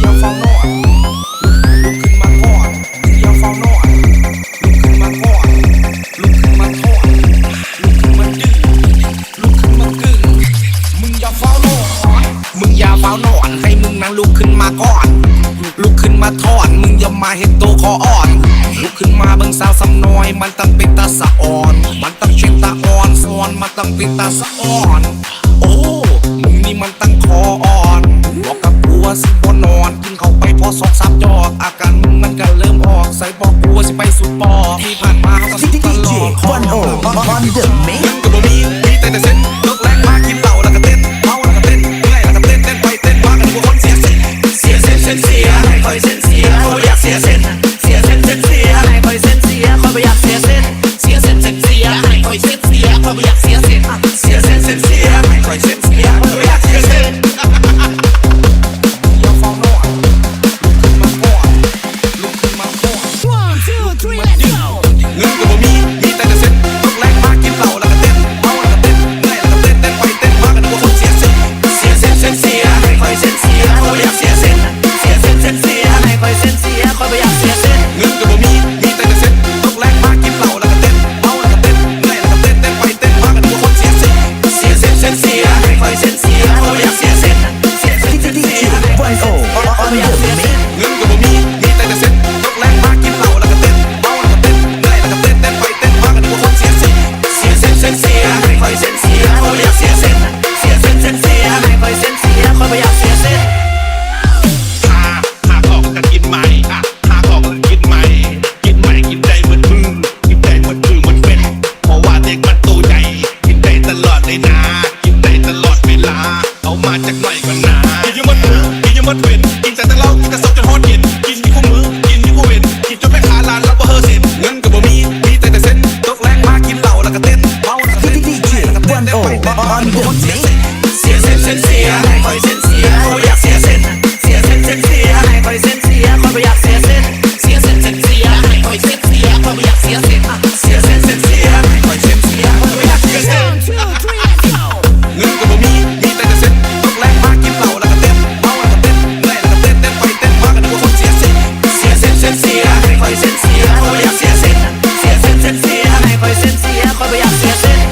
อย่าเฝ้านอนลุกขึ้นมาก่อนอย่าเฝ้านอนลุกขึ้นมาก่อนลุกขึ้นมาก่อนลุกขึ้นมาดื้อลุกขึ้นมากึ่งมึงอย่าเฝ้านอนมึงอย่าเฝ้านอนให้มึงนั่งลุกขึ้นมาก่อนลุกขึ้นมาถอนมึงอย่ามาเห็นโตวคออ่อน ลุกขึ้นมาเบิ่งสาวสำน้อย มันตั้งเป็นตาสะอ่อน มันตั้งเช็ดตาอ่อนสอนมันตั้งเป็นตาสะอ่อน สิไปสุดปอที่ผ่านมาเขาก็สุดตล DJ อด One O on the mix มึงกับบ่มีมีแต่แต่เส้นเลิกแรงมากินเหล้าแล้วก็เต้นเมาแล้วก็เต้นเมื่อยแล้วก็เต้นเต้นไปเต้นมากันกูคนเสียเส้นเสียเส้นเส้นเสียให้คอยเส้นเสียเขาอยากเสียเส้นเสียเส้นเส้นเสียให้คอยเส้นเสียเขาไม่อยากเสียเส้นเสียเส้นเส้นเสียให้คอยเส้นเสียเขาไม่อยาก ส้นเส้นเสียให้คอยเส้น see it, but we are